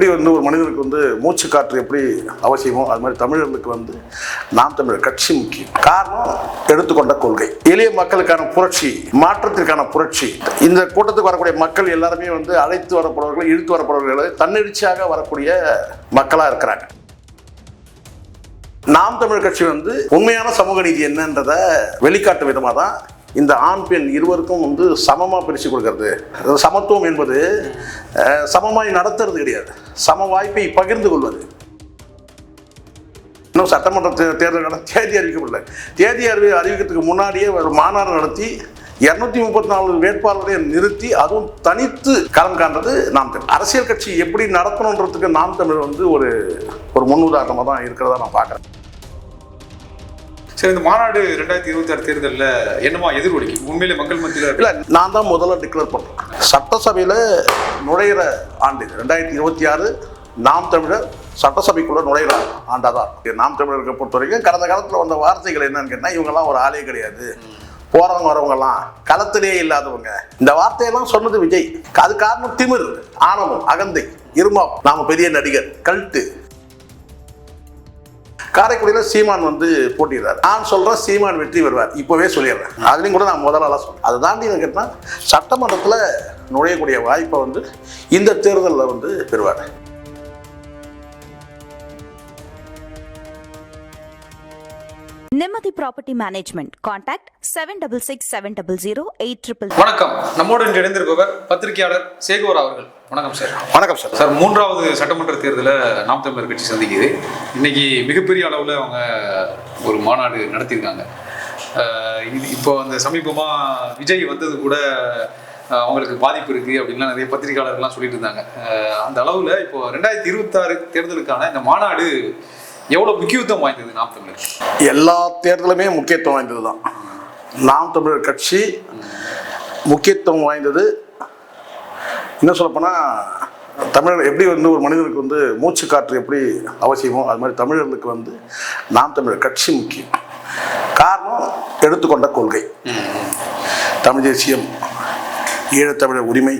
எப்படி வந்து ஒரு மனிதனுக்கு வந்து மூச்சு காற்று எப்படி அவசியமோ அது மாதிரி தமிழர்களுக்கு வந்து நாம் தமிழர் கட்சி முக்கியம். காரணம் எடுத்துக்கொண்ட கொள்கை. எளிய மக்களுக்கான புரட்சி மாற்றத்திற்கான புரட்சி. இந்த கூட்டத்துக்கு வரக்கூடிய மக்கள் எல்லாருமே வந்து அழைத்து வரப்படுவர்கள் இழுத்து வரப்படுவர்கள் தன்னெழுச்சியாக வரக்கூடிய மக்களாக இருக்கிறாங்க. நாம் தமிழ் கட்சி வந்து உண்மையான சமூக நீதி என்னன்றத வெளிக்காட்டும் விதமாக தான் இந்த ஆண் பெண் இருவருக்கும் வந்து சமமாக பிரித்து கொடுக்கறது. சமத்துவம் என்பது சமமாய் நடத்துறது கிடையாது. சம வாய்ப்பை பகிர்ந்து கொள்வது. இன்னும் சட்டமன்ற தே- தேர்தலுக்கான தேதி அறிவிக்கப்படல. தேதி அறிவி அறிவிக்கிறதுக்கு முன்னாடியே ஒரு மாநாடு நடத்தி இரநூத்தி முப்பத்தி நாலு வேட்பாளரை நிறுத்தி அதுவும் தனித்து களம் காண்றது நாம் தமிழ். அரசியல் கட்சி எப்படி நடத்தணுன்றதுக்கு நாம் தமிழ் வந்து ஒரு ஒரு முன்னுதாரணமாக தான் இருக்கிறதா நான் பார்க்குறேன். சரி இந்த மாநாடு ரெண்டாயிரத்தி இருபத்தி ஆறு தேர்தலில் என்னமா எதிர்வலிக்கும் உண்மையிலே மக்கள் மத்தியில் இல்லை நான் தான் முதல்ல டிக்ளேர் பண்ணுறேன் சட்டசபையில் நுழையிற ஆண்டு ரெண்டாயிரத்தி இருபத்தி ஆறு நாம் தமிழர் சட்டசபைக்குள்ள நுழையிற ஆண்டாக தான். நாம் தமிழர்களை பொறுத்த வரைக்கும் கடந்த காலத்தில் வந்த வார்த்தைகள் என்னன்னு கேட்டால் இவங்கெல்லாம் ஒரு ஆளே கிடையாது. போறவங்க வரவங்கலாம் களத்திலே இல்லாதவங்க. இந்த வார்த்தையெல்லாம் சொன்னது விஜய். அது காரணம் திமிர் ஆணவம் அகந்தை இருமாப் நாம பெரிய நடிகர் கல்ட்டு காரைக்குடியில் சீமான் வந்து போட்டிடுறாரு நான் சொல்கிறேன் சீமான் வெற்றி பெறுவார். இப்போவே சொல்லிடுறேன். அதுலேயும் கூட நான் முதலாளாக சொல்கிறேன் அதை தாண்டி எனக்கு கேட்டால் சட்டமன்றத்தில் நுழையக்கூடிய வாய்ப்பை வந்து இந்த தேர்தலில் வந்து பெறுவார். Nimmathi property management contact seven double six seven double zero eight triple வணக்கம். நம்மோடு இன்று இணைந்திருப்பவர் பத்திரிகையாளர் சேகோர் அவர்கள். வணக்கம் சார். வணக்கம் சார். சார் மூன்றாவது சட்டமன்ற தேர்தலை நாம் தமிழர் கட்சி சந்திக்குது. இன்னைக்கு மிகப்பெரிய அளவில் அவங்க ஒரு மாநாடு நடத்தியிருக்காங்க. இது இப்போ அந்த சமீபமாக விஜய் வந்தது கூட அவங்களுக்கு பாதிப்பு இருக்கு அப்படின்லாம் நிறைய பத்திரிகையாளர்கள்லாம் சொல்லிட்டு இருந்தாங்க. அந்த அளவில் இப்போ ரெண்டாயிரத்தி இருபத்தாறு தேர்தலுக்கான இந்த மாநாடு எவ்வளோ முக்கியத்துவம் வாய்ந்தது நாம் தமிழர்? எல்லா தேர்தலுமே முக்கியத்துவம் வாய்ந்தது தான் நாம் தமிழர் கட்சி முக்கியத்துவம் வாய்ந்தது. இன்னும் சொல்லப்போனால் தமிழர் எப்படி வந்து ஒரு மனிதனுக்கு வந்து மூச்சு காற்று எப்படி அவசியமோ அது மாதிரி தமிழர்களுக்கு வந்து நாம் தமிழர் கட்சி முக்கியம். காரணம் எடுத்துக்கொண்ட கொள்கை. தமிழ் தேசியம் ஈழத்தமிழர் உரிமை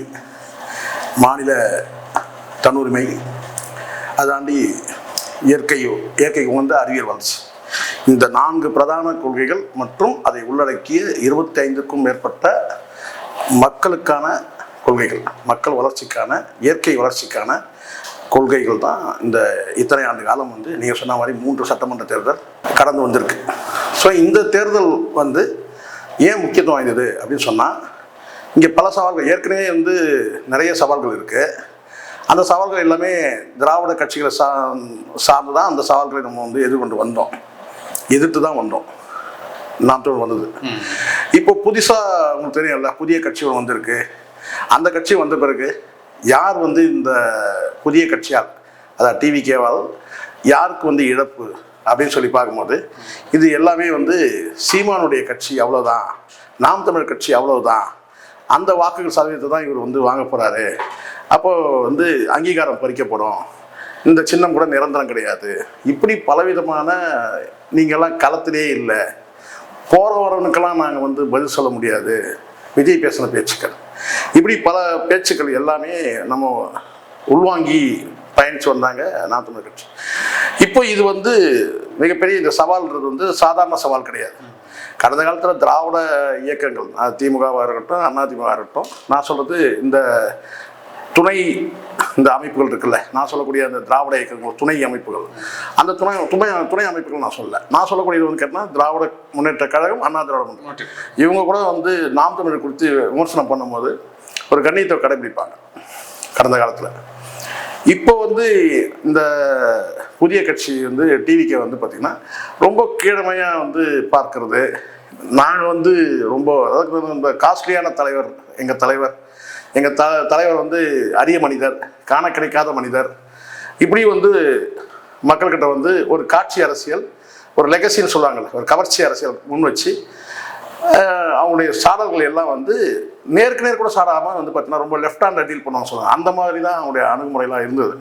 மாநில தன்னுரிமை அதாண்டி இயற்கையோ இயற்கைக்கு உகந்த அறிவியல் வளர்ச்சி. இந்த நான்கு பிரதான கொள்கைகள் மற்றும் அதை உள்ளடக்கிய இருபத்தி ஐந்துக்கும் மேற்பட்ட மக்களுக்கான கொள்கைகள் மக்கள் வளர்ச்சிக்கான இயற்கை வளர்ச்சிக்கான கொள்கைகள் தான் இந்த இத்தனை ஆண்டு காலம் வந்து நீங்கள் சொன்ன மாதிரி மூன்று சட்டமன்ற தேர்தல் கடந்து வந்திருக்கு. ஸோ இந்த தேர்தல் வந்து ஏன் முக்கியத்துவம் வாய்ந்தது அப்படின்னு சொன்னால் இங்கே பல சவால்கள். ஏற்கனவே வந்து நிறைய சவால்கள் இருக்குது அந்த சவால்கள் எல்லாமே திராவிட கட்சிகளை சா சார்ந்து தான் அந்த சவால்களை நம்ம வந்து எதிர்கொண்டு வந்தோம். எதிர்த்து தான் வந்தோம். நாம் தமிழ் வந்தது இப்போ புதுசாக உங்களுக்கு தெரியும்ல புதிய கட்சிகள் வந்திருக்கு. அந்த கட்சி வந்த பிறகு யார் வந்து இந்த புதிய கட்சியால் அதாவது டிவிகேவால் யாருக்கு வந்து இழப்பு அப்படின்னு சொல்லி பார்க்கும்போது இது எல்லாமே வந்து சீமானுடைய கட்சி அவ்வளோதான் நாம் தமிழ் கட்சி அவ்வளவுதான். அந்த வாக்குகள் சதவீதத்தை தான் இவர் வந்து வாங்க போகிறாரு அப்போது வந்து அங்கீகாரம் பறிக்கப்படும். இந்த சின்னம் கூட நிரந்தரம் கிடையாது. இப்படி பலவிதமான நீங்கள்லாம் களத்திலே இல்லை. போகிறவரனுக்கெல்லாம் நாங்கள் வந்து பதில் சொல்ல முடியாது. விஜய் பேசின பேச்சுக்கள். இப்படி பல பேச்சுக்கள் எல்லாமே நம்ம உள்வாங்கி பயணித்து வந்தாங்க நாம் தமிழ் கட்சி. இப்போ இது வந்து மிகப்பெரிய இந்த சவால்ன்றது வந்து சாதாரண சவால் கிடையாது. கடந்த காலத்தில் திராவிட இயக்கங்கள் திமுகவாக இருக்கட்டும் அதிமுகவாக இருக்கட்டும் நான் சொல்கிறது இந்த துணை இந்த அமைப்புகள் இருக்குல்ல நான் சொல்லக்கூடிய அந்த திராவிட இயக்கங்கள் துணை அமைப்புகள். அந்த துணை துணை துணை அமைப்புகள் நான் சொல்ல நான் சொல்லக்கூடியது வந்து கேட்டால் திராவிட முன்னேற்ற கழகம் அண்ணா திராவிட முன்னேற்ற இவங்க கூட வந்து நாம் தமிழர் குறித்து விமர்சனம் பண்ணும்போது ஒரு கண்ணியத்தை கடைபிடிப்பாங்க கடந்த காலத்தில். இப்போ வந்து இந்த புதிய கட்சி வந்து டிவிக்கே வந்து பார்த்திங்கன்னா ரொம்ப கீழமையாக வந்து பார்க்கறது நாங்கள் வந்து ரொம்ப அதாவது ரொம்ப காஸ்ட்லியான தலைவர் எங்கள் தலைவர். எங்கள் த தலைவர் வந்து அரிய மனிதர் காண கிடைக்காத மனிதர். இப்படி வந்து மக்கள்கிட்ட வந்து ஒரு காட்சி அரசியல் ஒரு லெகசின்னு சொல்லுவாங்கல்ல ஒரு கவர்ச்சி அரசியல் முன் வச்சு அவங்களுடைய சாடல்கள் எல்லாம் வந்து நேருக்கு நேர் கூட சாடாமல் வந்து பார்த்தீங்கன்னா ரொம்ப லெஃப்ட் ஹேண்டில் டீல் பண்ணுவாங்க சொல்லுவாங்க. அந்த மாதிரி தான் அவங்களுடைய அணுகுமுறையெல்லாம் இருந்தது.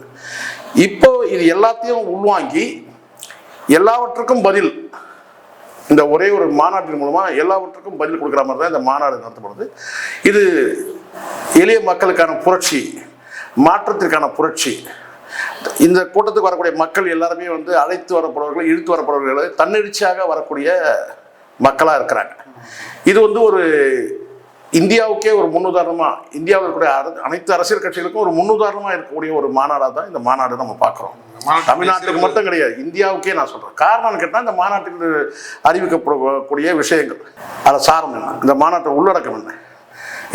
இப்போ இது எல்லாத்தையும் உள்வாங்கி எல்லாவற்றுக்கும் பதில் இந்த ஒரே ஒரு மாநாட்டின் மூலமாக எல்லாவற்றுக்கும் பதில் கொடுக்குற மாதிரி தான் இந்த மாநாடு நடத்தப்படுது. இது எளிய மக்களுக்கான புரட்சி மாற்றத்திற்கான புரட்சி. இந்த கூட்டத்துக்கு வரக்கூடிய மக்கள் எல்லாருமே வந்து அழைத்து வரப்படுவர்கள் இழுத்து வரப்படுவர்கள் தன்னெழுச்சியாக வரக்கூடிய மக்களாக இருக்கிறாங்க. இது வந்து ஒரு இந்தியாவுக்கே ஒரு முன்னுதாரணமாக இந்தியாவில் இருக்கக்கூடிய அனைத்து அரசியல் கட்சிகளுக்கும் ஒரு முன்னுதாரணமாக இருக்கக்கூடிய ஒரு மாநாடாக தான் இந்த மாநாடு நம்ம பார்க்குறோம். தமிழ்நாட்டுக்கு மட்டும் கிடையாது இந்தியாவுக்கே நான் சொல்கிறேன் காரணம் கேட்டால் இந்த மாநாட்டுக்கு அறிவிக்கப்படக்கூடிய விஷயங்கள். அதில் சாரம் என்ன? இந்த மாநாட்டை உள்ளடக்கம் என்ன?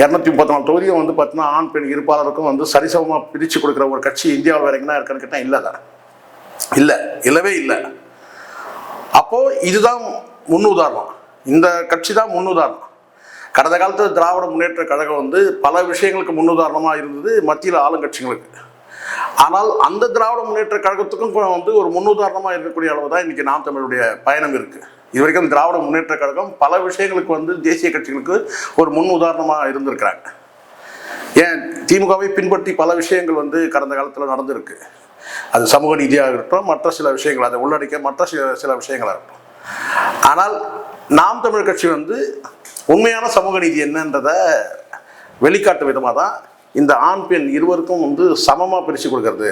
இரநூத்தி முப்பத்தி நாலு தொகுதியும் வந்து பார்த்தீங்கன்னா ஆண் பெண் இருப்பாளருக்கும் வந்து சரிசமமாக பிரித்து கொடுக்குற ஒரு கட்சி இந்தியாவில் வேற எங்கன்னா இருக்கான்னு கேட்டால் இல்லை. தான் இல்லை இல்லவே இல்லை. அப்போது இதுதான் முன்னுதாரணம். இந்த கட்சி தான் முன்னுதாரணம். கடந்த காலத்தில் திராவிட முன்னேற்ற கழகம் வந்து பல விஷயங்களுக்கு முன்னுதாரணமாக இருந்தது மத்தியில் ஆளுங்கட்சிகளுக்கு. ஆனால் அந்த திராவிட முன்னேற்ற கழகத்துக்கும் இப்போ வந்து ஒரு முன்னுதாரணமாக இருக்கக்கூடிய அளவு தான் இன்றைக்கி நாம் தமிழுடைய பயணம் இருக்குது இது வரைக்கும் திராவிட முன்னேற்ற கழகம் பல விஷயங்களுக்கு வந்து தேசிய கட்சிகளுக்கு ஒரு முன் உதாரணமாக இருந்திருக்கிறாங்க. ஏன்? திமுகவை பின்பற்றி பல விஷயங்கள் வந்து கடந்த காலத்தில் நடந்திருக்கு. அது சமூக நீதியாக இருக்கட்டும் மற்ற சில விஷயங்கள் அதை உள்ளடக்கிய மற்ற சில சில விஷயங்களாக இருக்கட்டும். ஆனால் நாம் தமிழ் கட்சி வந்து உண்மையான சமூக நீதி என்னன்றத வெளிக்காட்டு விதமாக தான் இந்த ஆண் பெண் இருவருக்கும் வந்து சமமாக பிரித்து கொடுக்கறது.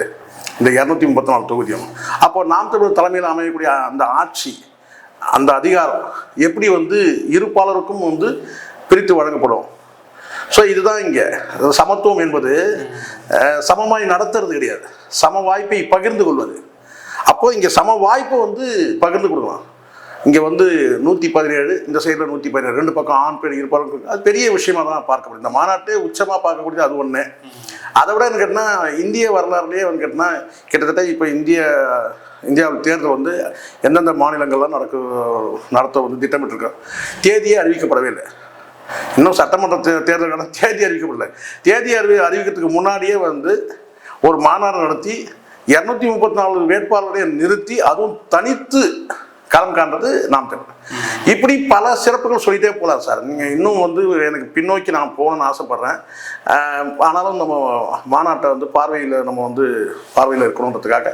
இந்த இரநூத்தி முப்பத்தி நாலு தொகுதியும் அப்போ நாம் தமிழ் தலைமையில் அமையக்கூடிய அந்த ஆட்சி அந்த அதிகாரம் எப்படி வந்து இருப்பாளருக்கும் வந்து பிரித்து வழங்கப்படும்? ஸோ இதுதான் இங்கே. சமத்துவம் என்பது சமமாய் நடத்துறது கிடையாது. சம வாய்ப்பை பகிர்ந்து கொள்வது. அப்போது இங்கே சம வாய்ப்பை வந்து பகிர்ந்து கொடுக்கலாம். இங்கே வந்து நூற்றி பதினேழு இந்த சைடில் நூற்றி பதினேழு. ரெண்டு பக்கம் ஆண் பெண் இருப்பார்கள் அது பெரிய விஷயமா தான் பார்க்கக்கூடிய இந்த மாநாட்டே உச்சமாக பார்க்கக்கூடியது அது ஒன்று அதை விட என்ன கேட்டால் இந்திய வரலாறுலேயே வந்து கேட்டால் கிட்டத்தட்ட இப்போ இந்திய இந்தியாவில் தேர்தல் வந்து எந்தெந்த மாநிலங்கள்லாம் நடக்க நடத்த வந்து திட்டமிட்டிருக்கோம் தேதியே அறிவிக்கப்படவே இல்லை. இன்னும் சட்டமன்ற தேர்தலுக்கான தேதி அறிவிக்கப்படல. தேதி அறிவி அறிவிக்கிறதுக்கு முன்னாடியே வந்து ஒரு மாநாடு நடத்தி இரநூத்தி முப்பத்தி நாலு வேட்பாளர்களை நிறுத்தி அதுவும் தனித்து களம் காண்றது நாம் தமிழ் இப்படி பல சிறப்புகள் சொல்லிட்டே போகலாம் சார். நீங்கள் இன்னும் வந்து எனக்கு பின்னோக்கி நான் போகணும்னு ஆசைப்பட்றேன். ஆனாலும் நம்ம மாநாட்டை வந்து பார்வையில் நம்ம வந்து பார்வையில் இருக்கணுன்றதுக்காக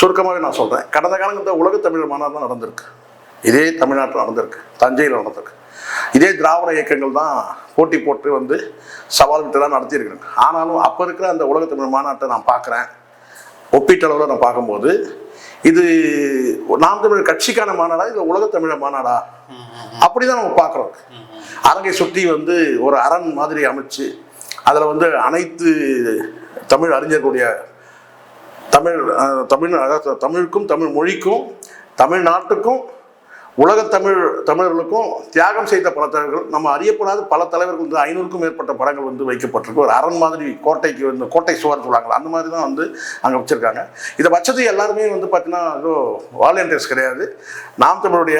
சுருக்கமாகவே நான் சொல்கிறேன் கடந்த காலங்களில் உலக தமிழர் மாநாடு தான் நடந்திருக்கு. இதே தமிழ்நாட்டில் நடந்திருக்கு. தஞ்சையில் நடந்திருக்கு. இதே திராவிட இயக்கங்கள் தான் போட்டி போட்டு வந்து சவால் விட்டுலாம் நடத்தியிருக்கிறாங்க. ஆனாலும் அப்போ இருக்கிற அந்த உலக தமிழ் மாநாட்டை நான் பார்க்குறேன். ஒப்பீட்டளவில் நான் பார்க்கும்போது இது நாம் தமிழர் கட்சிக்கான மாநாடா இல்லை உலக தமிழர் மாநாடா? அப்படிதான் நம்ம பார்க்குறோம். அரங்கை சுற்றி வந்து ஒரு அரண் மாதிரி அமைச்சு அதில் வந்து அனைத்து தமிழ் அறிஞர்களுடைய தமிழ் தமிழ் தமிழுக்கும் தமிழ் மொழிக்கும் தமிழ்நாட்டுக்கும் உலக தமிழ் தமிழர்களுக்கும் தியாகம் செய்த பல தலைவர்கள் நம்ம அறியப்படாத பல தலைவர்கள் வந்து ஐநூறுக்கும் மேற்பட்ட படங்கள் வந்து வைக்கப்பட்டிருக்கு. ஒரு அரண் மாதிரி கோட்டைக்கு வந்து கோட்டை சுவர் சொல்லுவாங்களா அந்த மாதிரி தான் வந்து அங்கே வச்சுருக்காங்க. இதை வச்சது எல்லாருமே வந்து பார்த்தீங்கன்னா ஏதோ வாலண்டியர்ஸ் கிடையாது. நாம் தமிழுடைய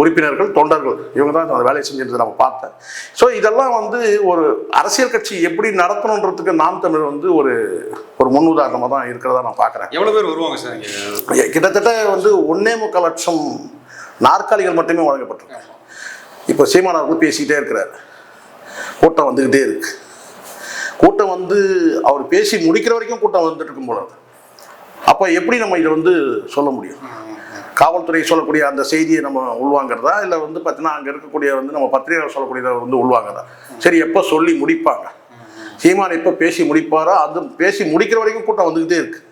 உறுப்பினர்கள் தொண்டர்கள் இவங்க தான் அந்த வேலையை செஞ்சிருந்தது நம்ம பார்த்தேன். ஸோ இதெல்லாம் வந்து ஒரு அரசியல் கட்சி எப்படி நடத்தணுன்றதுக்கு நாம் தமிழ் வந்து ஒரு ஒரு முன்னுதாரணமாக தான் இருக்கிறதா நான் பார்க்குறேன். எவ்வளவு பேர் வருவாங்க சார் கிட்டத்தட்ட வந்து ஒன்னே முக்கால் லட்சம் நாற்காலிகள் மட்டுமே வழங்கப்பட்டிருக்கு இப்போ சீமான் அவர்கள் பேசிக்கிட்டே இருக்கிறார். கூட்டம் வந்துக்கிட்டே இருக்கு. கூட்டம் வந்து அவர் பேசி முடிக்கிற வரைக்கும் கூட்டம் வந்துட்டு இருக்கும் போல அப்போ எப்படி நம்ம இதை வந்து சொல்ல முடியும்? காவல்துறை சொல்லக்கூடிய அந்த செய்தியை நம்ம உள்வாங்கிறதா? இல்லை வந்து பார்த்தீங்கன்னா அங்கே இருக்கக்கூடிய வந்து நம்ம பத்திரிகையாளர் சொல்லக்கூடியதை வந்து உள்வாங்கிறதா? சரி எப்போ சொல்லி முடிப்பாங்க? சீமான் எப்போ பேசி முடிப்பாரோ அது பேசி முடிக்கிற வரைக்கும் கூட்டம் வந்துக்கிட்டே இருக்குது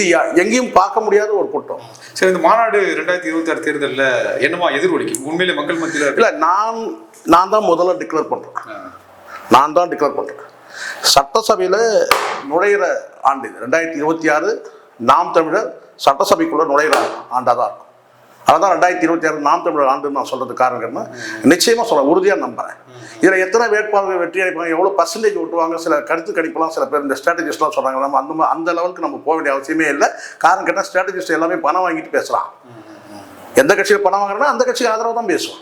இது எங்கேயும் பார்க்க முடியாத ஒரு கூட்டம். சரி இந்த மாநாடு ரெண்டாயிரத்தி இருபத்தி ஆறு தேர்தலில் என்னமா எதிரொலிக்கும் உண்மையிலே மக்கள் மத்தியில் இல்லை நான் நான் தான் முதல்ல டிக்ளேர் பண்ணுறேன் நான் தான் டிக்ளேர் பண்ணுறேன் சட்டசபையில் நுழையிற ஆண்டு இது. ரெண்டாயிரத்தி இருபத்தி ஆறு நாம் தமிழர் சட்டசபைக்குள்ளே நுழையிற ஆண்டாக தான் இருக்கும். அதான் ரெண்டாயிரத்தி இருபத்தி ஆறு நாம் தமிழர் ஆண்டு நான் சொல்றது காரணம் என்ன நிச்சயமாக சொல்ல உறுதியாக நம்புறேன். இதில் எத்தனை வேட்பாளர்கள் வெற்றி அடைப்பாங்க எவ்வளோ பர்சன்டேஜ் ஓட்டுவாங்க சில கருத்து கணிப்பெல்லாம் சில பேர் இந்த ஸ்ட்ராட்டஜிஸ்ட்லாம் சொல்கிறாங்க நம்ம அந்த அந்த லெவலுக்கு நம்ம போக வேண்டிய அவசியமே இல்லை. காரணம் கேட்டால் ஸ்ட்ராட்டஜிஸ்ட் எல்லாமே பணம் வாங்கிட்டு பேசுகிறான் எந்த கட்சியில் பணம் வாங்குறனா அந்த கட்சிக்கு ஆதரவு தான் பேசுவோம்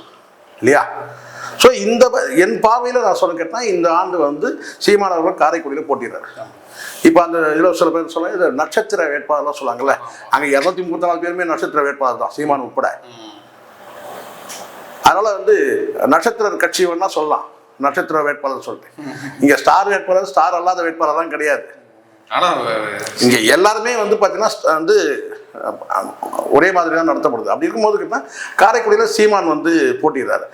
இல்லையா? ஸோ இந்த ப- என் பார்வையில் நான் சொல்ல கேட்டால் இந்த ஆண்டு வந்து சீமானவர்கள் காரைக்குடியில் போட்டிடுறாரு இப்போ அந்த இதில் சில பேர் சொல்ல இது நட்சத்திர வேட்பாளர்லாம் சொல்லுவாங்கல்ல அங்கே இரநூத்தி முப்பத்தி நாலு பேருமே நட்சத்திர வேட்பாளர் தான் சீமான் உட்பட. அதனால் வந்து நட்சத்திர கட்சி வேணா சொல்லலாம் நட்சத்திர வேட்பாளர் சொல்லிட்டு. இங்கே ஸ்டார் வேட்பாளர் ஸ்டார் அல்லாத வேட்பாளர்லாம் கிடையாது. ஆனா இங்கே எல்லாருமே வந்து பார்த்தீங்கன்னா வந்து ஒரே மாதிரி தான் நடத்தப்படுது. அப்படி இருக்கும்போது கேட்டால் காரைக்குடியில் சீமான் வந்து போட்டிடுறாரு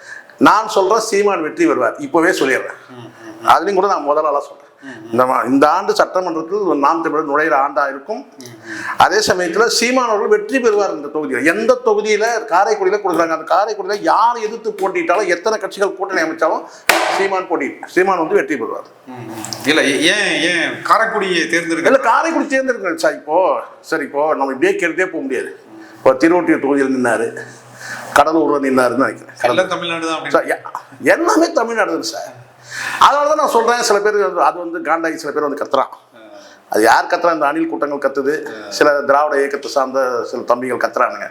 நான் சொல்கிறேன் சீமான் வெற்றி பெறுவார் இப்போவே சொல்லிடுறேன். அதுலேயும் கூட நான் முதலாளாக சொல்கிறேன் இந்த இந்த ஆண்டு சட்டமன்றத்தில் நாம் தமிழர் நுழையிற ஆண்டா இருக்கும். அதே சமயத்தில் சீமான் அவர்கள் வெற்றி பெறுவார் இந்த தொகுதியில். எந்த தொகுதியில் காரைக்குடியில் கொடுக்குறாங்க? அந்த காரைக்குடியில் யார் எதிர்த்து போட்டிட்டாலும் எத்தனை கட்சிகள் கூட்டணி அமைச்சாலும் சீமான் போட்டி சீமான் வந்து வெற்றி பெறுவார். இல்ல ஏன் ஏன் காரைக்குடியை இல்லை தேர்ந்தெடுக்க காரைக்குடி தேர்ந்தெடுக்கணும். சார் இப்போ சரி இப்போ நம்ம இப்படியே கேட்டுட்டே போக முடியாது. இப்போ திருவொட்டியூர் தொகுதியில் நின்னாரு. கடலூர்ல நின்னாருன்னு நினைக்கிறேன். எல்லாம் தமிழ்நாடு தான் சார், எல்லாமே தமிழ்நாடு தான் சார். அதனால தான் நான் சொல்றேன் சில பேர் அது வந்து காண்டாகி சில பேர் வந்து கத்துறான். அது யார் கத்துறா? இந்த அணில் கூட்டங்கள் கத்துது. சில திராவிட இயக்கத்தை சார்ந்த சில தம்பிகள் கத்துறானுங்க.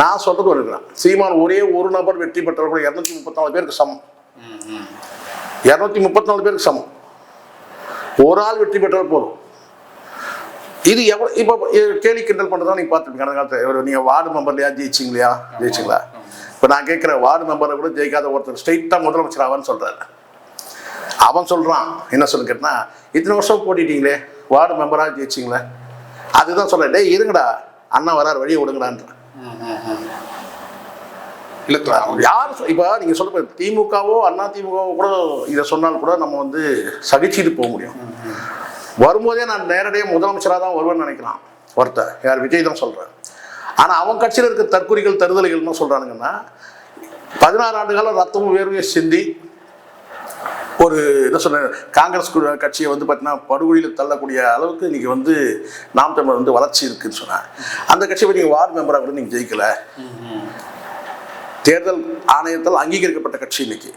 நான் சொல்றது ஒரு. சீமான் ஒரே ஒரு நபர் வெற்றி பெற்றவர் கூட இரநூத்தி முப்பத்தி நாலு பேருக்கு சமம். இரநூத்தி முப்பத்தி நாலு பேருக்கு சமம். ஒரு ஆள் வெற்றி பெற்றால் போதும். இது எவ்வளோ இப்போ கேலி கிண்டல் பண்ணுறதா நீங்கள் பார்த்துருப்பீங்க. கடந்த காலத்தில் நீங்கள் வார்டு மெம்பர்லையா ஜெயிச்சிங்களையா ஜெயிச்சிங்களா? இப்போ நான் கேட்குற வார்டு மெம்பரை கூட ஜெயிக்காத ஒருத்தர் ஸ்ட்ரைட்டாக முதலமைச்சர் ஆவான்னு சொல்கிறாரு அவன் சொல்கிறான் என்ன சொல்லு கேட்டா இத்தனை வருஷம் போட்டிட்டீங்களே வார்டு மெம்பராக ஜெயிச்சிங்களே? அதுதான் சொல்கிறேன் டேய் இருங்கடா. அண்ணா வரார் வழியை விடுங்கடான்றான். இல்ல யார் இப்போ நீங்கள் சொல்ல திமுகவோ அண்ணா திமுகவோ கூட இதை சொன்னால் கூட நம்ம வந்து சகிச்சுட்டு போக முடியும். வரும்போதே நான் நேரடியாக முதலமைச்சராக தான் வருவேன்னு நினைக்கலாம் ஒருத்தர் யார்? விஜய் தான் சொல்கிறேன் ஆனால் அவன் கட்சியில் இருக்க தற்குறிகள் தருதலைகள் என்ன சொல்கிறானுங்கன்னா பதினாறு ஆண்டு காலம் ரத்தமும் வேர்வையை சிந்தி ஒரு என்ன சொல்ற காங்கிரஸ் கட்சியை வந்து பார்த்தீங்கன்னா படுகொலியில் தள்ளக்கூடிய அளவுக்கு இன்னைக்கு வந்து நாம் தமிழர் வந்து வளர்ச்சி இருக்குன்னு சொன்னாங்க. அந்த கட்சியை போய் நீங்கள் வார்டு மெம்பராக கூட நீங்கள் ஜெயிக்கல. தேர்தல் ஆணையத்தால் அங்கீகரிக்கப்பட்ட கட்சி இன்னைக்கு.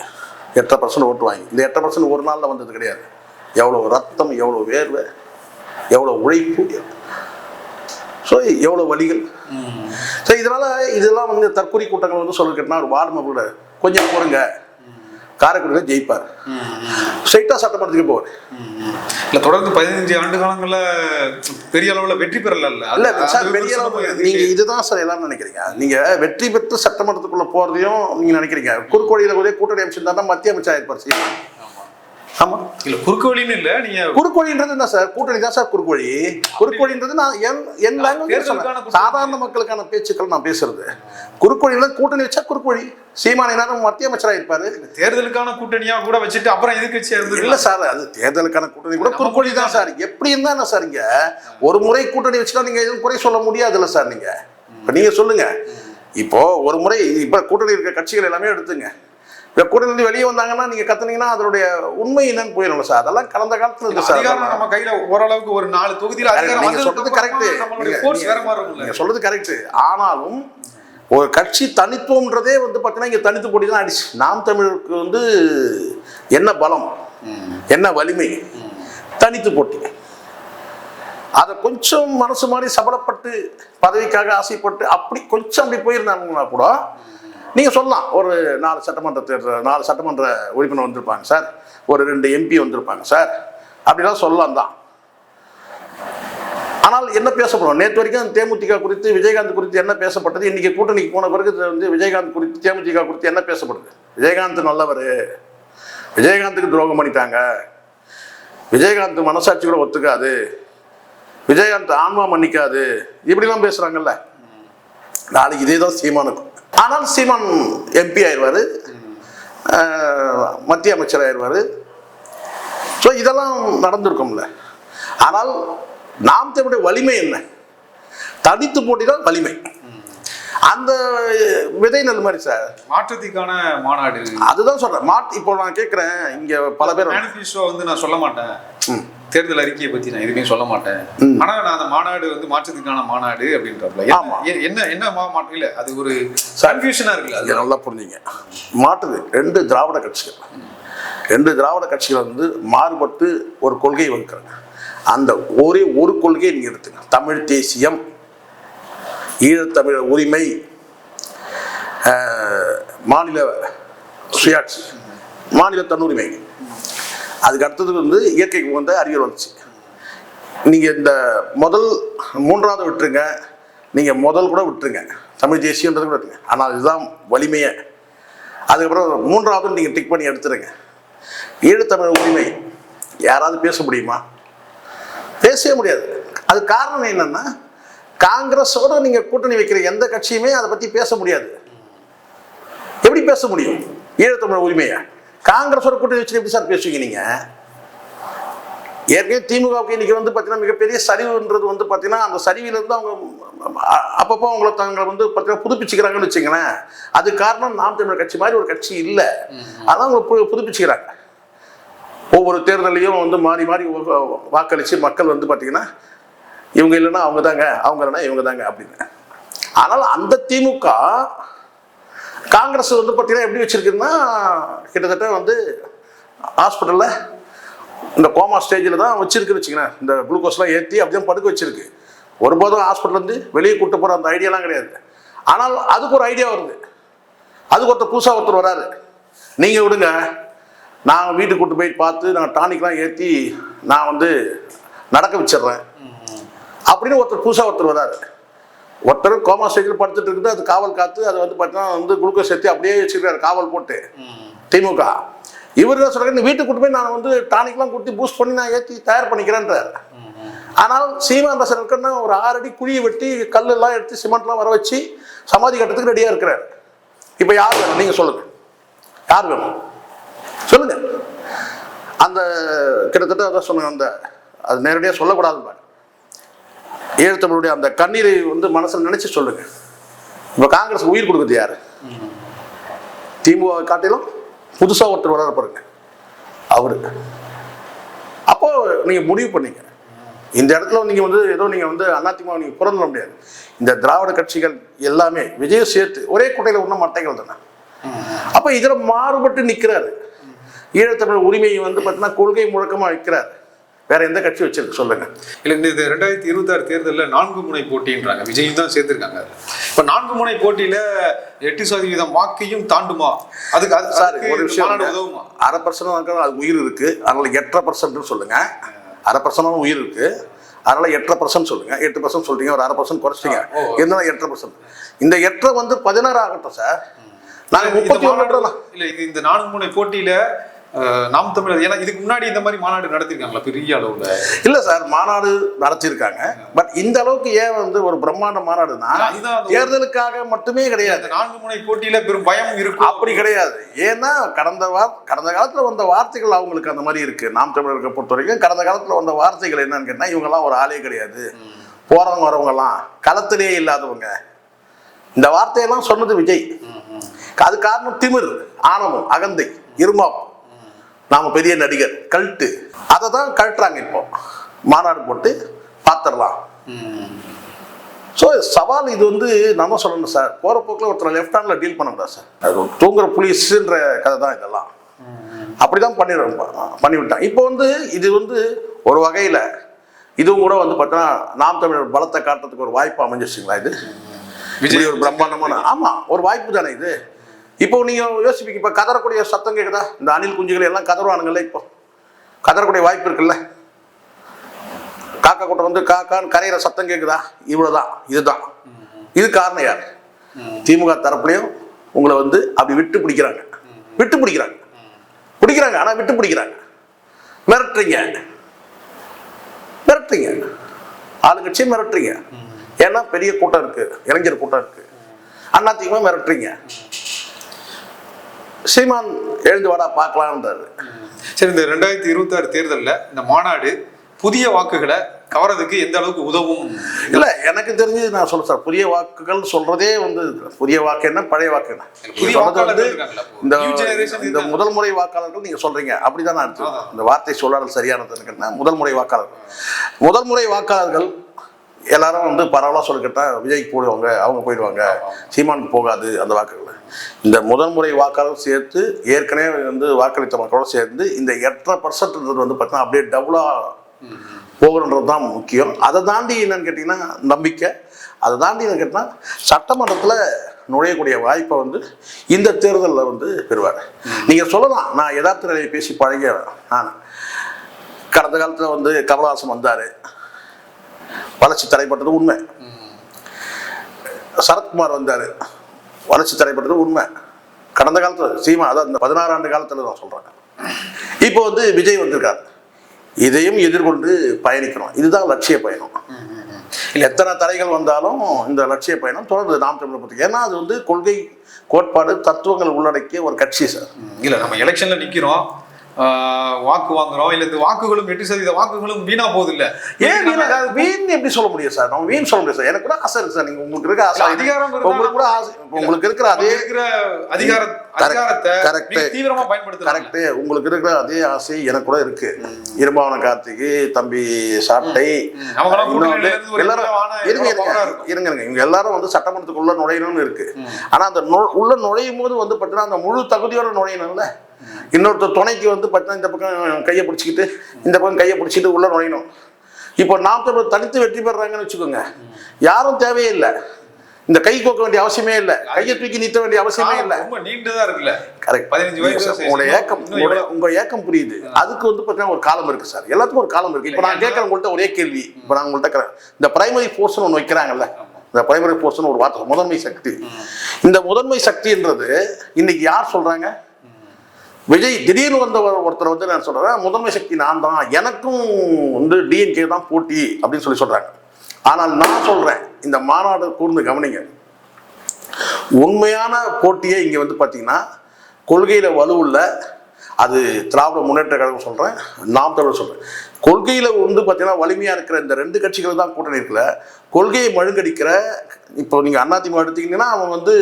எட்டரை பர்சன்ட் ஓட்டு வாங்கி இந்த எட்டரை பர்சன்ட் ஒரு நாளில் வந்தது கிடையாது. எவ்வளோ ரத்தம் எவ்வளோ வேர்வை எவ்வளோ உழைப்பு ஸோ எவ்வளோ வழிகள். ஸோ இதனால இதெல்லாம் வந்து தற்கொலை கூட்டங்கள் வந்து சொல்ல கேட்டால் ஒரு வார்டு மெம்பரோட கொஞ்சம் போடுங்க. காரைக்குடியில் ஜெயிப்பார். ஸ்ட்ரைட்டாக சட்டமன்றத்துக்கு போவார். இல்ல தொடர்ந்து பதினஞ்சு ஆண்டு காலங்கள்ல பெரிய அளவுல வெற்றி பெறல இல்ல சார் பெரிய அளவு நீங்க இதுதான் சார் எல்லாரும் நினைக்கிறீங்க. நீங்க வெற்றி பெற்று சட்டமன்றத்துக்குள்ள போறதையும் நீங்க நினைக்கிறீங்க. குறுக்கோடியில ஒரே கூட்டணி அமைச்சிருந்தா மத்திய அமைச்சர் ஆயிருப்பார் சீமான். ஆமா. இல்ல குறுக்கு வழின்னு இல்ல நீங்க குறுக்கோழின்றது என்ன சார் கூட்டணி தான் சார் குறுக்கோழி குறுக்கோழின்றது நான் என் என் லாங்குவேஜ் சாதாரண மக்களுக்கான பேச்சுக்கள் நான் பேசுறது. குறுக்கோழியில கூட்டணி வச்சா குறுக்கோழி சீமான் என்ன மத்திய அமைச்சராக இருப்பாரு. தேர்தலுக்கான கூட்டணியா கூட வச்சுட்டு அப்புறம் எதிர்கட்சியா இல்ல சார் அது தேர்தலுக்கான கூட்டணி கூட குறுக்கோழி தான் சார். எப்படி இருந்தா என்ன சார் இங்க? ஒரு முறை கூட்டணி வச்சுட்டா நீங்க எதுவும் குறை சொல்ல முடியாதுல்ல சார் நீங்க. இப்ப நீங்க சொல்லுங்க. இப்போ ஒரு முறை இப்ப கூட்டணி இருக்க கட்சிகள் எல்லாமே எடுத்துங்க. இப்ப கூட்டணி இருந்து வெளியே வந்தாங்கன்னா நீங்க கத்துனீங்கன்னா அதனுடைய உண்மை என்னன்னு போயிடும்ல சார். அதெல்லாம் கடந்த காலத்துல இருக்கு சார். நம்ம கையில ஓரளவுக்கு ஒரு நாலு தொகுதியில நீங்க சொல்றது கரெக்ட் நீங்க சொல்றது கரெக்ட் ஆனாலும் ஒரு கட்சி தனித்துவம்ன்றதே வந்து பார்த்தீங்கன்னா இங்க தனித்து போட்டி தான் ஆயிடுச்சு. நாம் தமிழருக்கு வந்து என்ன பலம் என்ன வலிமை? தனித்து போட்டி. அதை கொஞ்சம் மனசு மாதிரி சபலப்பட்டு பதவிக்காக ஆசைப்பட்டு அப்படி கொஞ்சம் அப்படி போயிருந்தாங்கன்னா கூட நீங்கள் சொல்லலாம். ஒரு நாலு சட்டமன்ற தேர்தல் நாலு சட்டமன்ற உறுப்பினர் வந்திருப்பாங்க சார். ஒரு ரெண்டு எம்பி வந்திருப்பாங்க சார். அப்படிலாம் சொல்லலாம் தான். ஆனால் என்ன பேசப்படும்? நேற்று வரைக்கும் தேமுதிக குறித்து விஜயகாந்த் குறித்து என்ன பேசப்பட்டது? இன்றைக்கி கூட்டணிக்கு போன பிறகு வந்து விஜயகாந்த் குறித்து தேமுதிக குறித்து என்ன பேசப்படுது? விஜயகாந்த் நல்லவர். விஜயகாந்துக்கு துரோகம் பண்ணிட்டாங்க. விஜயகாந்த் மனசாட்சி கூட ஒத்துக்காது. விஜயகாந்த் ஆன்மா மன்னிக்காது. இப்படிலாம் பேசுகிறாங்கல்ல நாளைக்கு இதே தான் சீமானுக்கும். ஆனால் சீமான் எம்பி ஆயிடுவாரு மத்திய அமைச்சர் ஆயிடுவாரு ஸோ இதெல்லாம் நடந்திருக்கும்ல. ஆனால் நாம் தமிழுடைய வலிமை என்ன? தனித்து போட்டி தான் வலிமை. அந்த விதை நெல் மாதிரி சார். மாற்றத்துக்கான மாநாடு. அதுதான் சொல்றேன். மாட் இப்போ நான் கேட்குறேன் இங்க பல பேர் வந்து நான் சொல்ல மாட்டேன். ம். தேர்தல் அறிக்கையை பத்தி நான் எதுவுமே சொல்ல மாட்டேன். ம். ஆனா நான் அந்த மாநாடு வந்து மாற்றத்துக்கான மாநாடு அப்படின்றப்பல. என்ன- என்ன மாற்றம் இல்ல அது ஒரு சார், கன்ஃபியூஷனா இருக்குல்ல அது. நல்லா புரிஞ்சுங்க. மாட்டுது ரெண்டு திராவிட கட்சிகள். ரெண்டு திராவிட கட்சிகள் வந்து மாறுபட்டு ஒரு கொள்கையை வகுக்கிறாங்க. அந்த ஒரே ஒரு கொள்கையை நீங்க எடுத்துங்க. தமிழ் தேசியம் ஈழத்தமிழர் உரிமை மாநில சுயாட்சி மாநில தன்னுரிமை. அதுக்கு அடுத்தது வந்து இயற்கைக்கு உகந்த அறிவியல் வளர்ச்சி. நீங்கள் இந்த முதல் மூன்றாவது விட்டுருங்க. நீங்கள் முதல் கூட விட்டுருங்க. தமிழ் தேசியன்றது கூட விட்டுருங்க. ஆனால் இதுதான் வலிமையை. அதுக்கப்புறம் மூன்றாவது நீங்கள் டிக் பண்ணி எடுத்துருங்க. ஈழத்தமிழ் உரிமை யாராவது பேச முடியுமா? பேசவே முடியாது. அது காரணம் என்னன்னா காங்கிரஸோட நீங்கள் கூட்டணி வைக்கிற எந்த கட்சியுமே அதை பற்றி பேச முடியாது. எப்படி பேச முடியும்? ஈழத்தமிழ் உரிமையை. காங்கிரஸோட கூட்டணி வச்சு எப்படி சார் பேசுவீங்க நீங்க? ஏற்கனவே திமுகவுக்கு இன்னைக்கு வந்து பார்த்தீங்கன்னா மிகப்பெரிய சரிவுன்றது வந்து பார்த்தீங்கன்னா அந்த சரிவிலிருந்து அவங்க அப்பப்போ அவங்கள தங்களை வந்து பார்த்தீங்கன்னா புதுப்பிச்சுக்கிறாங்கன்னு வச்சுங்களேன் அது காரணம் நாம் தமிழர் கட்சி மாதிரி ஒரு கட்சி இல்லை. அதான் அவங்க புதுப்பிச்சுக்கிறாங்க. ஒவ்வொரு தேர்தலையும் வந்து மாறி மாறி வாக்களித்து மக்கள் வந்து பார்த்தீங்கன்னா இவங்க இல்லைன்னா அவங்க தாங்க அவங்க இல்லைன்னா இவங்க தாங்க அப்படின்னு. ஆனால் அந்த திமுக காங்கிரஸ் வந்து பார்த்தீங்கன்னா எப்படி வச்சிருக்குன்னா கிட்டத்தட்ட வந்து ஹாஸ்பிட்டலில் இந்த கோமா ஸ்டேஜில் தான் வச்சிருக்குன்னு வச்சுக்கங்களேன். இந்த குளுக்கோஸ்லாம் ஏற்றி அப்படியே படுக்க வச்சிருக்கு. ஒருபோதும் ஹாஸ்பிட்டல்லேருந்து வெளியே கூட்டு போகிற அந்த ஐடியாலாம் கிடையாது. ஆனால் அதுக்கு ஒரு ஐடியா வருது. அதுக்கு ஒருத்தர் புதுசாக ஒருத்தர் வராரு. நீங்கள் விடுங்க. நான் வீட்டுக்கு கூட்டு போய் பார்த்து நான் டானிக்லாம் ஏற்றி நான் வந்து நடக்க வச்சிடுறேன். அப்படின்னு ஒருத்தர் புதுசாக ஒருத்தர் வராரு. ஒருத்தர் கோமா ஸ்டேஜில் படுத்துட்டு இருக்குது அது காவல் காத்து அது வந்து பார்த்தீங்கன்னா வந்து குளுக்கோஸ் ஏற்றி அப்படியே வச்சிருக்காரு காவல் போட்டு. திமுக. இவர் என்ன சொல்றாரு "நீ வீட்டுக்கு கூட்டு போய் நான் வந்து டானிக்லாம் கொடுத்து பூஸ்ட் பண்ணி நான் ஏற்றி தயார் பண்ணிக்கிறேன்றார். ஆனால் சீமான் ரசன் இருக்குன்னா ஒரு ஆறு அடி குழியை வெட்டி கல்லெல்லாம் எடுத்து சிமெண்ட்லாம் வர வச்சு சமாதி கட்டத்துக்கு ரெடியாக இருக்கிறார். இப்போ யார் வேணும்? நீங்கள் சொல்லுங்க. யார் வேணும்? சொல்லுங்க. அந்த கிட்டத்தட்ட அதான் சொன்னாங்க அந்த அது நேரடியாக சொல்லக்கூடாது பாரு ஈழத்தமிழுடைய அந்த கண்ணீரை வந்து மனசில் நினைச்சு சொல்லுங்க. இப்போ காங்கிரஸ் உயிர் கொடுக்குது யாரு? திமுக காட்டிலும் புதுசாக ஒருத்தர் வளர பாருங்க. அவரு. அப்போ நீங்க முடிவு பண்ணீங்க. இந்த இடத்துல நீங்க வந்து ஏதோ நீங்க வந்து அதிமுக நீங்க புறந்துட முடியாது. இந்த திராவிட கட்சிகள் எல்லாமே விஜயம் சேர்த்து ஒரே குட்டையில ஒன்றும் மட்டைகள் தானே. அப்ப இதுல மாறுபட்டு நிக்கிறாரு. ஈழத்தமிழ் உரிமையை வந்து பார்த்தீங்கன்னா கொள்கை முழக்கமா வைக்கிறார். வேற எந்த கட்சி வச்சிருக்கு சொல்லுங்க. இல்ல இந்த ரெண்டாயிரத்தி இருபத்தாறு தேர்தலில் நான்கு முனை போட்டின்றாங்க. விஜயும் தான் சேர்த்திருக்காங்க இப்ப நான்கு முனை போட்டியில எட்டு சதவீதம் வாக்கையும் தாண்டுமா? அதுக்கு அது- சார் ஒரு விஷயம். உதவுமா? அரை பர்சன்ட் அது உயிர் இருக்கு. அதனால எட்டரை பர்சன்ட் சொல்லுங்க. அரை பர்சன்ட் உயிர் இருக்கு. அதனால எட்டரை பர்சன்ட் சொல்லுங்க. எட்டு பர்சன்ட் சொல்றீங்க ஒரு அரை பர்சன்ட் குறைச்சிட்டீங்க. இருந்தாலும் எட்டரை பர்சன்ட் இந்த எட்டரை வந்து பதினாறு ஆகட்டும் சார். நாங்க இந்த முப்பத்தி ஒன்று இல்ல இது இந்த நான்கு முனை போட்டியில நாம் தமிழர். ஏன்னா இதுக்கு முன்னாடி இந்த மாதிரி மாநாடு நடத்திருக்காங்களா? பெரிய அளவுல. இல்ல சார் மாநாடு நடத்தியிருக்காங்க பட் இந்த அளவுக்கு ஏன் வந்து ஒரு பிரம்மாண்ட மாநாடுனா தேர்தலுக்காக மட்டுமே கிடையாது. நான்கு முனை போட்டியில பெரும் பயம் இருக்கும். அப்படி கிடையாது. ஏன்னா கடந்த வார் கடந்த காலத்துல வந்த வார்த்தைகள் அவங்களுக்கு அந்த மாதிரி இருக்கு. நாம் தமிழர்களை பொறுத்த வரைக்கும் கடந்த காலத்துல வந்த வார்த்தைகள் என்னன்னு கேட்டா இவங்கெல்லாம் ஒரு ஆளே கிடையாது. போறவங்க வரவங்கலாம் களத்திலே இல்லாதவங்க. இந்த வார்த்தையெல்லாம் சொன்னது விஜய். அது காரணம் திமிர் ஆணவம் அகந்தை இருமாப்பு நாம பெரிய நடிகர் கல்ட்டு. அதை தான் கழட்டுறாங்க இப்போ. மாநாடு போட்டு பார்த்துடலாம். ஸோ சவால் இது வந்து நம்ம சொல்லணும் சார். போகிற போக்கில் ஒருத்தர் லெஃப்ட் ஹேண்டில் டீல் பண்ண சார். அது தூங்குற புலிஸ்ன்ற கதை தான் இதெல்லாம். அப்படி தான் பண்ணி பண்ணிவிட்டான் இப்போ வந்து இது வந்து ஒரு வகையில் இதுவும் கூட வந்து பார்த்தோன்னா நாம் தமிழர் பலத்தை காட்டுறதுக்கு ஒரு வாய்ப்பு அமைஞ்சிருச்சுங்களா இது? விஜய் ஒரு பிரம்மாண்டமான ஆமாம் ஒரு வாய்ப்பு தானே இது? இப்போ நீங்கள் யோசிப்பீங்க இப்போ கதறக்கூடிய சத்தம் கேட்குதா இந்த அணில் குஞ்சுகள் எல்லாம் கதறுவானுங்கல்ல இப்போ. கதறக்கூடிய வாய்ப்பு இருக்குல்ல? காக்கா கூட்டம் வந்து காக்கான்னு கரையிற சத்தம் கேட்குதா இவ்வளோதான் இதுதான். இது காரணம் யார்? திமுக தரப்புலையும் உங்களை வந்து அப்படி விட்டு பிடிக்கிறாங்க. விட்டு பிடிக்கிறாங்க. பிடிக்கிறாங்க ஆனால் விட்டு பிடிக்கிறாங்க. மிரட்டுறீங்க. மிரட்டுறீங்க. ஆளுங்கட்சியை மிரட்டுறீங்க. ஏன்னா பெரிய கூட்டம் இருக்கு இளைஞர் கூட்டம் இருக்கு. அதிமுக மிரட்டுறீங்க. சீமான் எழுந்து வாடா பார்க்கலான்றாரு சரி இந்த ரெண்டாயிரத்தி இருபத்தாறு தேர்தல்ல இந்த மாநாடு புதிய வாக்குகளை கவரதுக்கு எந்த அளவுக்கு உதவும் இல்ல எனக்கு தெரிஞ்சு நான் சொல்றேன் சார் புதிய வாக்குகள் சொல்றதே வந்து புதிய வாக்கு என்ன பழைய வாக்கு என்ன புதிய வந்து? இந்த இந்த. முதல் முறை வாக்காளர்கள் நீங்க சொல்றீங்க அப்படிதான் நான். இந்த வார்த்தை சொல்லாடல் சரியானது இருக்குன்னா முதல் முறை வாக்காளர்கள் முதல் முறை வாக்காளர்கள் எல்லாரும் வந்து பரவலாக சொல்லிக்கிட்டா விஜய்க்கு போடுவாங்க அவங்க போயிடுவாங்க. சீமானுக்கு போகாது அந்த வாக்குகள் இந்த முதல் முறை வாக்காளர் சேர்த்து ஏற்கனவே வந்து வாக்களித்த மக்களோட சேர்ந்து இந்த எட்டரை பர்சன்ட்ன்றது வந்து பார்த்தீங்கன்னா அப்படியே டபுளாக போகணுன்றது தான் முக்கியம். அதை தாண்டி என்னன்னு கேட்டிங்கன்னா நம்பிக்கை. அதை தாண்டி என்ன கேட்டால் சட்டமன்றத்தில் நுழையக்கூடிய வாய்ப்பை வந்து இந்த தேர்தலில் வந்து பெறுவார். நீங்கள் சொல்லலாம் நான் யதார்த்த நிலையை பேசி பழகிய நான் கடந்த காலத்தில் வந்து கமலஹாசன் வந்தார். வளர்ச்சி தடைப்பட்டது உண்மை. சரத்குமார் வந்தார். வளர்ச்சி தடைப்பட்டது உண்மை. கடந்த காலத்தில் சீமா அதாவது இந்த பதினாறு ஆண்டு காலத்தில் நான் சொல்கிறேன் இப்போ வந்து விஜய் வந்திருக்காரு. இதையும் எதிர்கொண்டு பயணிக்கணும். இதுதான் லட்சிய பயணம். இல்லை எத்தனை தடைகள் வந்தாலும் இந்த லட்சிய பயணம் தொடர்ந்து நாம் தமிழர் பற்றி ஏன்னா அது வந்து கொள்கை கோட்பாடு தத்துவங்கள் உள்ளடக்கிய ஒரு கட்சி சார். இல்லை நம்ம எலெக்ஷனில் நிற்கிறோம் வாக்கு வாங்குறோம். இல்ல இந்த வாக்குகளும் எட்டு சதவீத வாக்குகளும் வீணா போகுது இல்ல ஏன் வீண்? எப்படி சொல்ல முடியும் சார்? நம்ம வீண் சொல்ல முடியும் சார். எனக்கு கூட ஆசை இருக்கு சார். நீங்க உங்களுக்கு இருக்க ஆசை. அதிகாரம் உங்களுக்கு கூட ஆசை. உங்களுக்கு இருக்கிற அதே இருக்கிற அதிகார அதிகாரத்தை. மிக தீவிரமா பயன்படுத்துறாங்க. கரெக்டு உங்களுக்கு இருக்கிற அதே ஆசை எனக்கு கூட இருக்கு. இருமாவன கார்த்திகை தம்பி சாட்டை எல்லாரும் இருங்க இருங்க. இருங்க இவங்க எல்லாரும் வந்து சட்டமன்றத்துக்குள்ள நுழையணும்னு இருக்கு. ஆனா அந்த உள்ள நுழையும் போது வந்து பார்த்தீங்கன்னா அந்த முழு தகுதியோட நுழையணும்ல. இன்னொருத்தர் துணைக்கு வந்து பார்த்தீங்கன்னா இந்த பக்கம் கையை பிடிச்சிக்கிட்டு இந்த பக்கம் கையை பிடிச்சிட்டு உள்ள நுழையணும். இப்போ நாம் தமிழர் தனித்து வெற்றி பெறாங்கன்னு வச்சுக்கோங்க. யாரும் தேவையே இல்லை. இந்த கை கோக்க வேண்டிய அவசியமே இல்லை. கையை தூக்கி நீட்ட வேண்டிய அவசியமே இல்லை. ரொம்ப நீண்டதா இருக்குல்ல. கரெக்ட் பதினஞ்சு வயசு உங்களுடைய ஏக்கம்? உங்க ஏக்கம் புரியுது. அதுக்கு வந்து பார்த்தீங்கன்னா ஒரு காலம் இருக்கு சார் எல்லாத்துக்கும் ஒரு காலம் இருக்கு. இப்போ நான் கேட்கறேன் உங்கள்கிட்ட ஒரே கேள்வி. இப்போ நான் உங்கள்கிட்ட இந்த பிரைமரி ஃபோர்ஸ்னு ஒன்று வைக்கிறாங்கல்ல. இந்த பிரைமரி ஃபோர்ஸ்னு ஒரு வார்த்தை முதன்மை சக்தி. இந்த முதன்மை சக்தின்றது இன்னைக்கு யார் சொல்றாங்க? விஜய் திடீர்னு வந்த ஒருத்தர் வந்து நான் சொல்கிறேன் முதன்மை சக்தி நான் தான் எனக்கும் வந்து டிஎன்கே தான் போட்டி அப்படின்னு சொல்லி சொல்கிறாங்க ஆனால் நான் சொல்கிறேன் இந்த மாநாடு கூர்ந்து கவனிங்க. உண்மையான போட்டியே இங்கே வந்து பார்த்தீங்கன்னா கொள்கையில் வலுவுள்ள அது திராவிட முன்னேற்ற கழகம் சொல்கிறேன் நாம் தமிழ் சொல்கிறேன் கொள்கையில் வந்து பார்த்தீங்கன்னா வலிமையாக இருக்கிற இந்த ரெண்டு கட்சிகள் தான் கூட்டணி இருக்கல கொள்கையை மழுங்கடிக்கிற இப்போ நீங்கள் அதிமுக எடுத்தீங்கன்னா அவங்க வந்து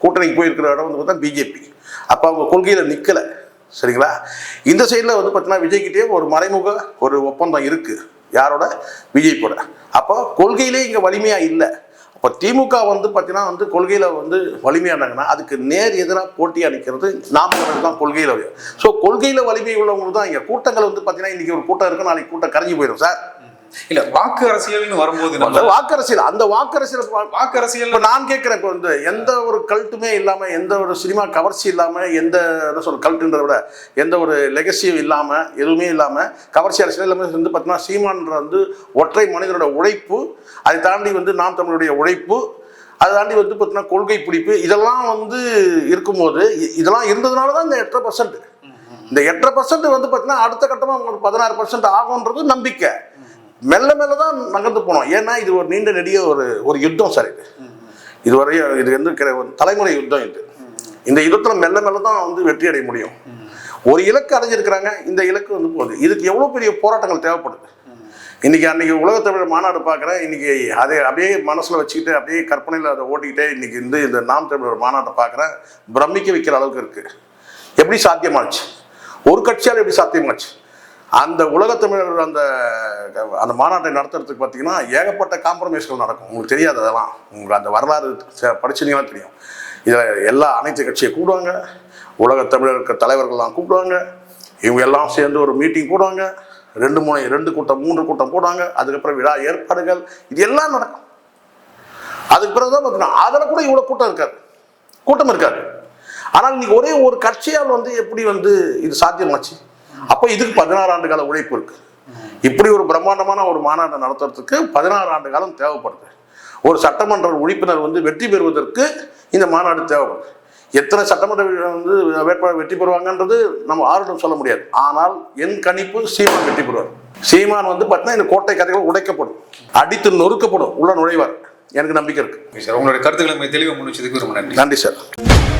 கூட்டணிக்கு போயிருக்கிற இடம் வந்து பார்த்தா பிஜேபி அப்போ அவங்க கொள்கையில் நிற்கலை சரிங்களா? இந்த சைடில் வந்து பார்த்தீங்கன்னா விஜய்கிட்டே ஒரு மறைமுக ஒரு ஒப்பந்தம் இருக்குது யாரோட? விஜய் கூட அப்போ கொள்கையிலே இங்கே வலிமையாக இல்லை. அப்போ திமுக வந்து பார்த்தீங்கன்னா வந்து கொள்கையில் வந்து வலிமையானாங்கன்னா அதுக்கு நேர் எதிராக போட்டியாக நிற்கிறது நாம் தான் கொள்கையில் ஸோ கொள்கையில் வலிமை உள்ளவங்களுக்கு தான் இங்கே கூட்டங்கள் வந்து பார்த்தீங்கன்னா இன்றைக்கி ஒரு கூட்டம் இருக்குது நாளைக்கு கூட்டம் கரைஞ்சி போயிடும் சார். இல்ல வாக்கு அரசியல்னு வரும்போது அந்த நம்ம வாக்கரசியல் அந்த வாக்கரசியல் வாக்கு அரசியல் இப்போ நான் கேட்குறேன் இப்போ வந்து எந்த ஒரு கல்ட்டுமே இல்லாமல் எந்த ஒரு சினிமா கவர்ச்சி இல்லாமல் எந்த என்ன சொல்ற கல்ட்டுன்றத விட எந்த ஒரு லெகசியும் இல்லாமல் எதுவுமே இல்லாமல் கவர்ச்சி அரசியல் எல்லாமே வந்து பார்த்தீங்கன்னா சீமான்ற வந்து ஒற்றை மனிதனோட உழைப்பு அதை தாண்டி வந்து நாம் தமிழுடைய உழைப்பு அதை தாண்டி வந்து பார்த்தீங்கன்னா கொள்கை பிடிப்பு இதெல்லாம் வந்து இருக்கும்போது இதெல்லாம் இருந்ததுனால தான் இந்த எட்டரை பர்சன்ட் இந்த எட்டரை பர்சன்ட் வந்து பார்த்தீங்கன்னா அடுத்த கட்டமாக ஒரு பதினாறு பர்சன்ட் ஆகுன்றது நம்பிக்கை. மெல்ல மெல்ல தான் நகர்ந்து போனோம். ஏன்னா இது ஒரு நீண்ட நெடிய ஒரு ஒரு யுத்தம் சார் இது. இதுவரை இது வந்து தலைமுறை யுத்தம் இது. இந்த யுத்தத்தில் மெல்ல மெல்ல தான் வந்து வெற்றி அடைய முடியும். ஒரு இலக்கு அடைஞ்சிருக்கிறாங்க இந்த இலக்கு வந்து போகுது. இதுக்கு எவ்வளோ பெரிய போராட்டங்கள் தேவைப்படுது? இன்னைக்கு அன்னைக்கு உலகத்தமிழ் மாநாடு பார்க்குறேன். இன்னைக்கு அதை அப்படியே மனசில் வச்சுக்கிட்டு அப்படியே கற்பனையில் அதை ஓட்டிக்கிட்டே இன்னைக்கு வந்து இந்த நாம் தமிழர் மாநாட்டை பார்க்குறேன். பிரமிக்க வைக்கிற அளவுக்கு இருக்குது எப்படி சாத்தியமாச்சு? ஒரு கட்சியால் எப்படி சாத்தியமாச்சு? அந்த உலகத்தமிழர் அந்த அந்த மாநாட்டை நடத்துறதுக்கு பார்த்தீங்கன்னா ஏகப்பட்ட காம்ப்ரமைஸ்கள் நடக்கும். உங்களுக்கு தெரியாது அதெல்லாம். உங்களுக்கு அந்த வரலாறு ச- தெரியும். இதில் எல்லா அனைத்து கட்சியை கூடுவாங்க. உலகத் இருக்க தலைவர்கள்லாம் கூப்பிடுவாங்க. இவங்க எல்லாம் சேர்ந்து ஒரு மீட்டிங் போடுவாங்க. ரெண்டு மூணு ரெண்டு கூட்டம் மூன்று கூட்டம் போடுவாங்க. அதுக்கப்புறம் விழா ஏற்பாடுகள். இது எல்லாம் நடக்கும். அதுக்கு பிறகு தான் பார்த்தீங்கன்னா அதில் கூட இவ்வளோ கூட்டம் இருக்காது. கூட்டம் இருக்காது. ஆனால் இன்னைக்கு ஒரே ஒரு கட்சியால் வந்து எப்படி வந்து இது சாத்தியமாச்சு? அப்போ இதுக்கு பதினாறு ஆண்டு கால உழைப்பு இருக்கு. இப்படி ஒரு பிரம்மாண்டமான ஒரு மாநாட்டை நடத்துறதுக்கு பதினாறு ஆண்டு காலம் தேவைப்படுது. ஒரு சட்டமன்ற உறுப்பினர் வந்து வெற்றி பெறுவதற்கு இந்த மாநாடு தேவைப்படுது. எத்தனை சட்டமன்ற வந்து வேட்பாளர் வெற்றி பெறுவாங்கன்றது நம்ம ஆருடம் சொல்ல முடியாது. ஆனால் என் கணிப்பு சீமான் வெற்றி பெறுவார். சீமான் வந்து பார்த்தீங்கன்னா இந்த கோட்டை கதைகள் உடைக்கப்படும். அடித்து நொறுக்கப்படும். உள்ள நுழைவார். எனக்கு நம்பிக்கை இருக்கு. சார். உங்களுடைய கருத்துக்களை தெளிவாக முன் வச்சதுக்கு ரொம்ப நன்றி. நன்றி சார்.